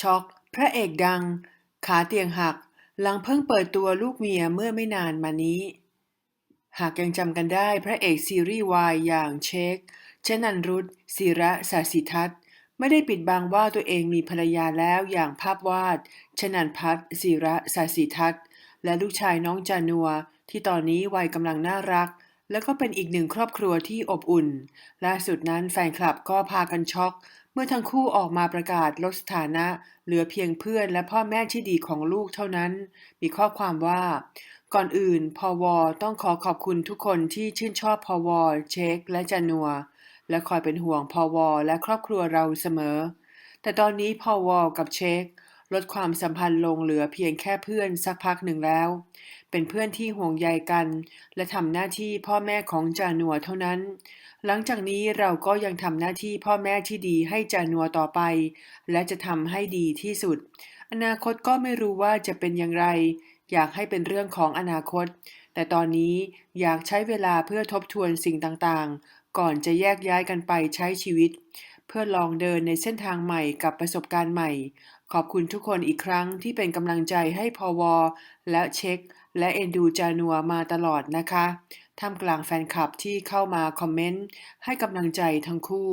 ช็อก พระเอกดัง ขาเตียงหัก หลังเพิ่งเปิดตัวลูกเมียเมื่อไม่นานมานี้ หากยังจำกันได้พระเอกซีรีส์วายอย่างเชคชนันรุตศิระสาสิทัศน์ไม่ได้ปิดบังว่าตัวเองมีภรรยาแล้วอย่างภาพวาด ชนันพัฒศิระสาสิทัศน์และลูกชายน้องจานัวที่ตอนนี้วัยกำลังน่ารัก แล้วก็เป็นอีกหนึ่งครอบครัวที่อบอุ่น ล่าสุดนั้นแฟนคลับก็พากันช็อก เมื่อทั้งคู่ออกมาประกาศลดสถานะ เหลือเพียงเพื่อนและพ่อแม่ที่ดีของลูกเท่านั้น มีข้อความว่า ก่อนอื่นพอวต้องขอขอบคุณทุกคนที่ชื่นชอบพอวเชคและจานัว และคอยเป็นห่วงพอวและครอบครัวเราเสมอ แต่ตอนนี้พอวกับเชคลดความสัมพันธ์ลงเหลือเพียงแค่เพื่อนสักพักหนึ่งแล้ว เป็นเพื่อนที่ห่วงใยกัน และทำหน้าที่พ่อแม่ของจานัวเท่านั้น หลังจากนี้เราก็ยังทำหน้าที่พ่อแม่ที่ดีให้จานัวต่อไป และจะทำให้ดีที่สุด อนาคตก็ไม่รู้ว่าจะเป็นอย่างไร อยากให้เป็นเรื่องของอนาคต แต่ตอนนี้อยากใช้เวลาเพื่อทบทวนสิ่งต่างๆ ก่อนจะแยกย้ายกันไปใช้ชีวิต เพื่อลองเดินในเส้นทางใหม่กับประสบการณ์ใหม่ ขอบคุณทุกคนอีกครั้งที่เป็นกำลังใจให้พอวและเช็ค และเอ็นดูจานัวมาตลอดนะคะ ท่ามกลางแฟนคลับที่เข้ามาคอมเมนต์ให้กำลังใจทั้งคู่